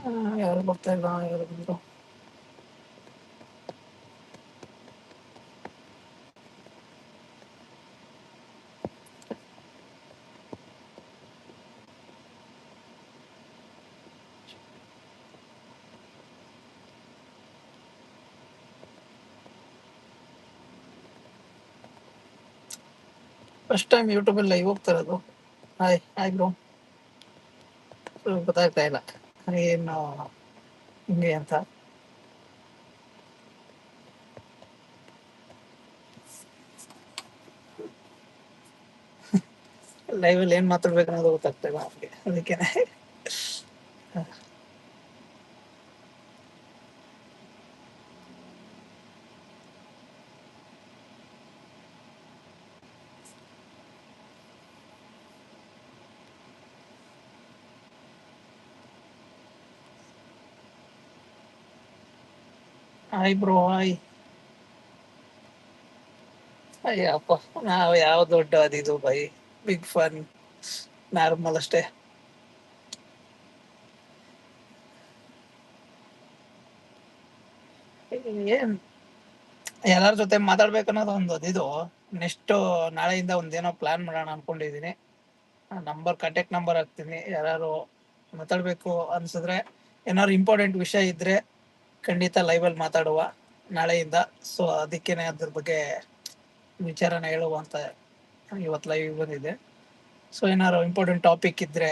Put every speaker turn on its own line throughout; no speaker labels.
ಆ, ಯಾರು ಬರ್ತಾ ಇಲ್ಲ ಯಾರು ಬಂದ್ರು ಫಸ್ಟ್ ಟೈಮ್ ಯೂಟ್ಯೂಬಲ್ಲಿ ಲೈವ್ ಹೋಗ್ತಾ ಇರೋದು ಹಾಯ್ ಹಾಯ್ ಬ್ರೋ ಗೊತ್ತಾಗ್ತಾ ಇಲ್ಲ ಏನು ಹಿಂಗೆ ಅಂತ ಲೈವಲ್ಲಿ ಏನು ಮಾತಾಡ್ಬೇಕು ಅನ್ನೋದು ಗೊತ್ತಾಗ್ತಾ ಇಲ್ಲ ನಮಗೆ ಅದಕ್ಕೇನೆ ಹಾಯ್ ಬ್ರೋ ಹಾಯ್ ಅಯ್ಯಪ್ಪ ನಾವು ಯಾವ ದೊಡ್ಡ ಅದಿದು ಬೈ. ಬಿಗ್ ಫನ್ ನಾರ್ಮಲ್ ಅಷ್ಟೇ. ಏನ್? ಎಲ್ಲಾರ ಜೊತೆ ಮಾತಾಡ್ಬೇಕು ಅನ್ನೋದು ಒಂದು ಅದಿದು ನೆಕ್ಸ್ಟ್ ನಾಳೆಯಿಂದ ಒಂದೇನೋ ಪ್ಲಾನ್ ಮಾಡೋಣ ಅನ್ಕೊಂಡಿದೀನಿ. ನಂಬರ್ ಕಾಂಟ್ಯಾಕ್ಟ್ ನಂಬರ್ ಹಾಕ್ತೀನಿ. ಯಾರು ಮಾತಾಡ್ಬೇಕು ಅನ್ಸಿದ್ರೆ ಏನಾದ್ರು ಇಂಪಾರ್ಟೆಂಟ್ ವಿಷಯ ಇದ್ರೆ ಖಂಡಿತ ಲೈವಲ್ಲಿ ಮಾತಾಡುವ ನಾಳೆಯಿಂದ. ಸೊ ಅದಕ್ಕೇನೆ ಅದ್ರ ಬಗ್ಗೆ ವಿಚಾರನ ಹೇಳುವ ಅಂತ ಇವತ್ತು ಲೈವ್ ಬಂದಿದೆ. ಸೊ ಏನಾದ್ರು ಇಂಪಾರ್ಟೆಂಟ್ ಟಾಪಿಕ್ ಇದ್ರೆ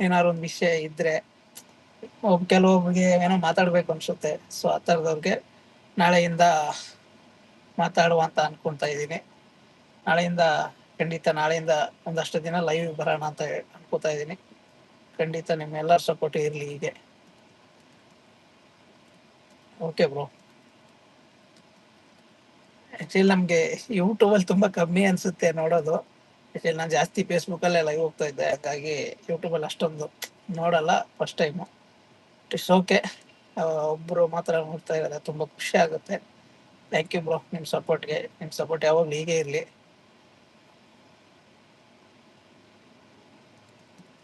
ಏನಾದ್ರು ಒಂದು ವಿಷಯ ಇದ್ರೆ ಕೆಲವೊಬ್ಬರಿಗೆ ಏನೋ ಮಾತಾಡ್ಬೇಕು ಅನ್ಸುತ್ತೆ. ಸೊ ಆ ಥರದವ್ರಿಗೆ ನಾಳೆಯಿಂದ ಮಾತಾಡುವ ಅಂತ ಅನ್ಕೊಂತಾ ಇದ್ದೀನಿ. ನಾಳೆಯಿಂದ, ಖಂಡಿತ ನಾಳೆಯಿಂದ ಒಂದಷ್ಟು ದಿನ ಲೈವ್ ಬರೋಣ ಅಂತ ಅನ್ಕೋತಾ ಇದ್ದೀನಿ. ಖಂಡಿತ ನಿಮ್ಮೆಲ್ಲರ ಸಪೋರ್ಟ್ ಇರಲಿ ಹೀಗೆ. ಓಕೆ ಬ್ರೋ ಆಕ್ಚುಲಿ ನಮ್ಗೆ ಯೂಟ್ಯೂಬಲ್ಲಿ ತುಂಬಾ ಕಮ್ಮಿ ಅನ್ಸುತ್ತೆ ನೋಡೋದು. ಆಕ್ಚುಲಿ ನಾನು ಜಾಸ್ತಿ ಫೇಸ್ಬುಕ್ ಅಲ್ಲೇ ಲೈವ್ ಹೋಗ್ತಾ ಇದ್ದೆ. ಹಾಗಾಗಿ ಯೂಟ್ಯೂಬಲ್ಲಿ ಅಷ್ಟೊಂದು ನೋಡಲ್ಲ ಫಸ್ಟ್ ಟೈಮು ಇಟ್ಸ್ ಓಕೆ ಒಬ್ರು ಮಾತ್ರ ನೋಡ್ತಾ ಇರೋದು ತುಂಬಾ ಖುಷಿ ಆಗುತ್ತೆ. ಥ್ಯಾಂಕ್ ಯು ಬ್ರೋ ನಿಮ್ಮ ಸಪೋರ್ಟ್ಗೆ ನಿಮ್ಮ ಸಪೋರ್ಟ್ ಯಾವಾಗಲೂ ಹೀಗೆ ಇರಲಿ.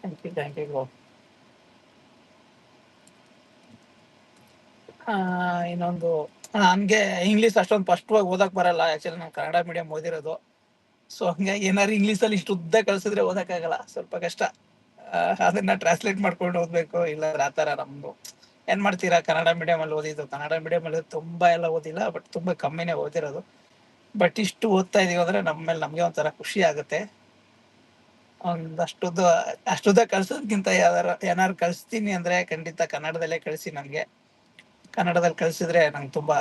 Thank you thank you bro ಇನ್ನೊಂದು ನನ್ಗೆ ಇಂಗ್ಲಿಷ್ ಅಷ್ಟೊಂದು ಸ್ಪಷ್ಟವಾಗಿ ಓದಕ್ ಬರಲ್ಲ. ಆಕ್ಚುಲಿ ನಾನು ಕನ್ನಡ ಮೀಡಿಯಂ ಓದಿರೋದು. ಸೊ ಹಂಗೆ ಏನಾದ್ರು ಇಂಗ್ಲಿಷ್ ಅಲ್ಲಿ ಇಷ್ಟು ಉದ್ದ ಕಳ್ಸಿದ್ರೆ ಆಗಲ್ಲ. ಸ್ವಲ್ಪ ಕಷ್ಟ. ಆ, ಅದನ್ನ ಟ್ರಾನ್ಸ್ಲೇಟ್ ಮಾಡ್ಕೊಂಡು ಓದ್ಬೇಕು. ಇಲ್ಲ ಆ ಥರ ನಮ್ದು. ಏನ್ ಮಾಡ್ತೀರಾ? ಕನ್ನಡ ಮೀಡಿಯಂ ಅಲ್ಲಿ ಓದಿದ್ದು. ಕನ್ನಡ ಮೀಡಿಯಂ ಅಲ್ಲಿ ತುಂಬಾ ಎಲ್ಲ ಓದಿಲ್ಲ ಬಟ್ ತುಂಬಾ ಕಮ್ಮಿನೇ ಓದಿರೋದು. ಬಟ್ ಇಷ್ಟು ಓದ್ತಾ ಇದೀವಿ ಅಂದ್ರೆ ನಮ್ಮ ಮೇಲೆ ನಮ್ಗೆ ಒಂಥರ ಖುಷಿ ಆಗುತ್ತೆ. ಒಂದಷ್ಟುದ್ದ ಅಷ್ಟುದ್ದ ಕಳ್ಸೋದ್ಕಿಂತ ಯಾವ್ದಾರ ಏನಾರು ಕಳಿಸ್ತೀನಿ ಅಂದ್ರೆ ಖಂಡಿತ ಕನ್ನಡದಲ್ಲೇ ಕಳಿಸಿ ನನ್ಗೆ ಕನ್ನಡದಲ್ಲಿ ಕಲಿಸಿದ್ರೆ ನಂಗೆ ತುಂಬಾ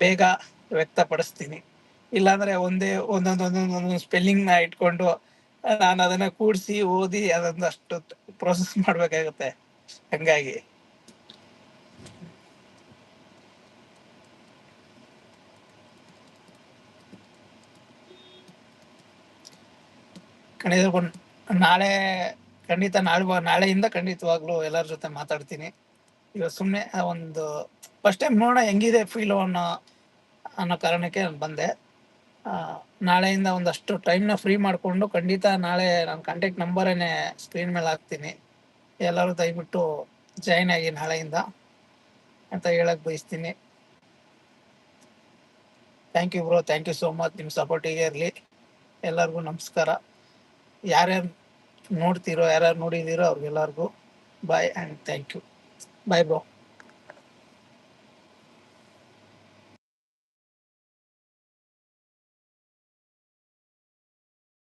ಬೇಗ ವ್ಯಕ್ತಪಡಿಸ್ತೀನಿ. ಇಲ್ಲಾಂದ್ರೆ ಒಂದೇ ಒಂದೊಂದು ಒಂದೊಂದು ಒಂದೊಂದು ಸ್ಪೆಲ್ಲಿಂಗ್ನ ಇಟ್ಕೊಂಡು ನಾನು ಅದನ್ನ ಕೂಡಿಸಿ ಓದಿ ಅದೊಂದಷ್ಟು ಪ್ರೊಸೆಸ್ ಮಾಡ್ಬೇಕಾಗತ್ತೆ. ಹಂಗಾಗಿ. ಖಂಡಿತ ನಾಳೆ ಖಂಡಿತ ನಾಳೆ ನಾಳೆಯಿಂದ ಖಂಡಿತವಾಗ್ಲೂ ಎಲ್ಲರ ಜೊತೆ ಮಾತಾಡ್ತೀನಿ. ಇವಾಗ ಸುಮ್ಮನೆ ಒಂದು ಫಸ್ಟ್ ಟೈಮ್ ನೋಡೋಣ ಹೆಂಗಿದೆ ಫೀಲು ಅನ್ನೋ ಅನ್ನೋ ಕಾರಣಕ್ಕೆ ನಾನು ಬಂದೆ. ನಾಳೆಯಿಂದ ಒಂದಷ್ಟು ಟೈಮ್ನ ಫ್ರೀ ಮಾಡಿಕೊಂಡು ಖಂಡಿತ ನಾಳೆ ನನ್ನ ಕಾಂಟ್ಯಾಕ್ಟ್ ನಂಬರೇ ಸ್ಕ್ರೀನ್ ಮೇಲೆ ಹಾಕ್ತೀನಿ. ಎಲ್ಲರೂ ದಯವಿಟ್ಟು ಜಾಯ್ನ್ ಆಗಿ ನಾಳೆಯಿಂದ ಅಂತ ಹೇಳಕ್ ಬಯಸ್ತೀನಿ. Thank you bro thank you so much ನಿಮ್ಮ ಸಪೋರ್ಟ್ ಹೀಗೆ ಇರಲಿ. ಎಲ್ಲರಿಗೂ ನಮಸ್ಕಾರ. ಯಾರ್ಯಾರು ನೋಡ್ತೀರೋ, ಯಾರ್ಯಾರು ನೋಡಿದ್ದೀರೋ ಅವ್ರಿಗೆಲ್ಲರಿಗೂ bye and thank you Bye, bro.